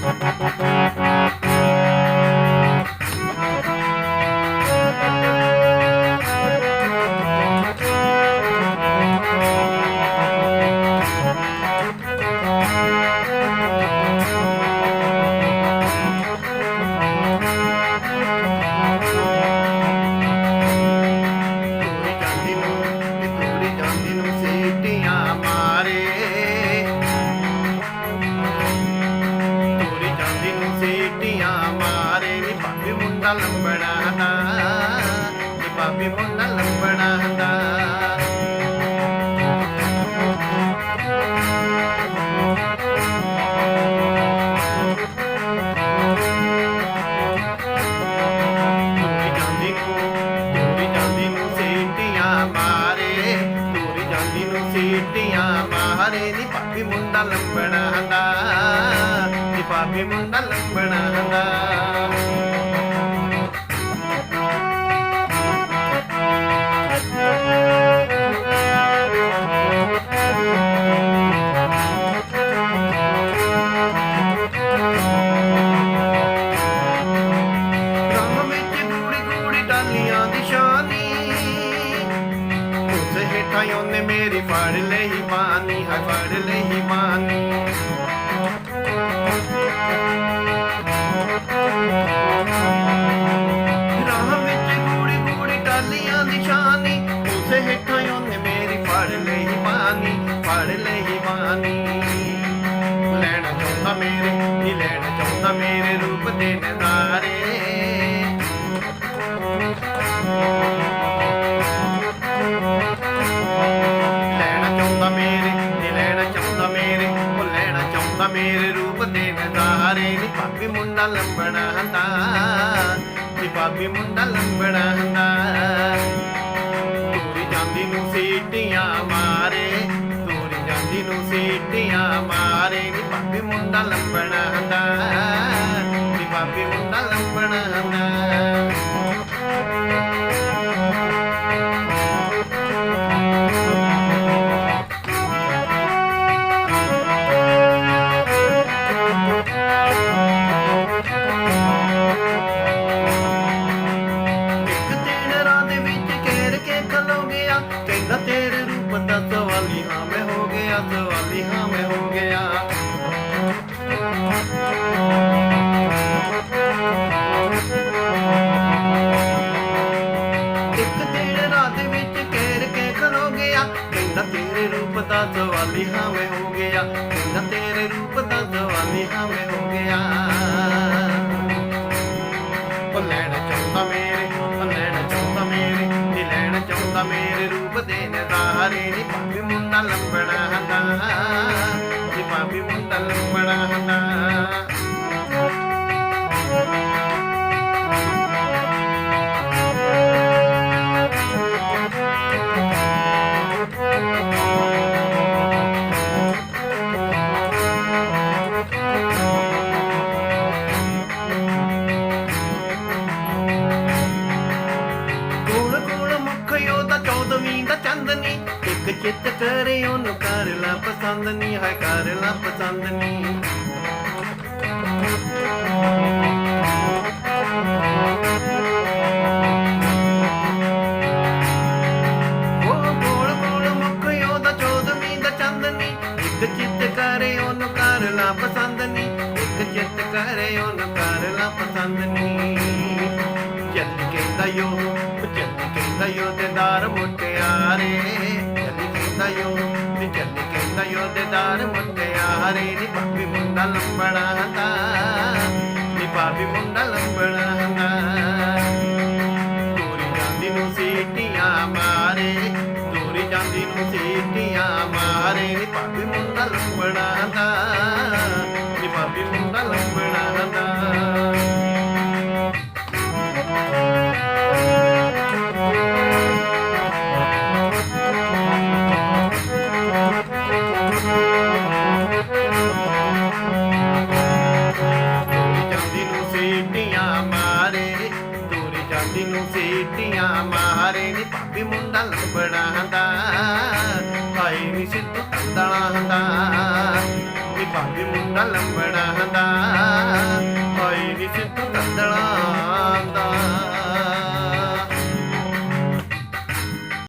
ਤੋਰੀ ਨੀ ਭਾਬੀ ਮੁੰਡਾ ਦਾ ਜਾਂਦੀ ਨੂੰ ਨੂੰ ਸੀਟੀਆਂ ਮਾਰੇ। ਤੋਰੀ ਜਾਂਦੀ ਨੂੰ ਸੀਟੀਆਂ ਮਾਰੇ, ਨੀ ਭਾਬੀ ਮੁੰਡਾ ਲੰਬੜਾ ਦਾ ਨੀ ਭਾਬੀ ਮੁੰਡਾ ਲੰਬੜਾ ਦਾ ਮੇਰੀ ਮਾਨੀ ਹੈ ਫੜ ਮਾਨੀ। ਰਾਹ ਵਿੱਚ ਗੂੜੀ ਗੂੜੀ ਡਾਲੀਆਂ ਦੀ ਸ਼ਾਨੀ, ਉਸ ਹੇਠਾਂ ਉਹਨੇ ਮੇਰੀ ਫੜ ਲਈ ਮਾਨੀ, ਫੜ ਲਈ ਮਾਨੀ। ਲੈਣਾ ਚਾਹੁੰਦਾ ਮੇਰੇ, ਨੀ ਲੈਣਾ ਭਾਬੀ ਮੁੰਡਾ ਲੰਬਣਾ ਹੰਦਾ। ਨੀ ਭਾਬੀ ਮੁੰਡਾ ਲੰਬਣਾ ਹੰਦਾ। ਤੋਰੀ ਜਾਂਦੀ ਨੂੰ ਸੀਟੀਆਂ ਮਾਰੇ ਤੋਰੀ ਜਾਂਦੀ ਨੂੰ ਸੀਟੀਆਂ ਮਾਰੇ। ਨੀ ਭਾਬੀ ਮੁੰਡਾ ਲੰਬਣਾ ਹੰਦਾ। ਨੀ ਭਾਬੀ ਮੁੰਡਾ ਲੰਬਣਾ ਹੰਦਾ। ਦਾ ਸਵਾਲੀ ਹਾਂ ਹੋ ਗਿਆ। ਕਹਿੰਦਾ ਤੇਰੇ ਰੂਪ ਦਾ ਸਵਾਲੀ ਹਾਂ ਹੋ ਗਿਆ। ਉਹ ਲੈਣਾ ਚਾਹੁੰਦਾ ਮੇਰੇ, ਉਹ ਲੈਣਾ ਚਾਹੁੰਦਾ ਮੇਰੇ, ਨੀ ਲੈਣਾ ਚਾਹੁੰਦਾ ਮੇਰੇ ਰੂਪ ਦੇ ਨਜ਼ਾਰੇ ਨੀ। ਭਾਵੇਂ ਮੁੰਡਾ ਲੰਬੜਾ ਹੰਦਾ। ਕਰੇ ਕਰ ਲਾ ਪਸੰਦ ਨਹੀਂ ਹੈ ਕਰ ਲਾ ਪਸੰਦ ਨਹੀਂ। ਉਹ ਕੋਲ ਕੋਲ ਮੁਖ ਚਿੱਤ ਕਰੇ ਉਹਨੂੰ ਕਰ ਪਸੰਦ ਨਹੀਂ ਇੱਕ ਚਿੱਤ ਕਰੇ ਉਹਨੂੰ ਕਰਨਾ ਪਸੰਦ ਨਹੀਂ ਚਿੱਤ ਕਹਿੰਦਾ ਯੋ ਚੱਲ ਕਹਿੰਦਾ ਯੋ ਦੇਦਾਰ ਮੁਟਿਆਰੇ ਚੱਲ ਕਹਿੰਦਾ ਯੋ ਨੀ ਚੱਲ ਕਹਿੰਦਾ ਯੋ ਦੇਦਾਰ ਮੁਟਿਆਰੇ ਨੀ ਭਾਬੀ ਮੁੰਡਾ ਸੀ ਨੂੰ ਸੀਟੀਆਂ ਮਾਰੇ ਨੀ ਭਾਬੀ ਮੁੰਡਾ ਲੰਬੜਾ ਹੰਦਾ। ਹਾਏ ਨੀ ਸਿੱਧੂ ਤੰਦਣਾ ਹੰਦਾ। ਨੀ ਭਾਬੀ ਮੁੰਡਾ ਲੱਭਣਾ ਹੰਦਾ। ਹਾਏ ਨੀ ਸਿੱਧੂ ਤੰਦਣਾ।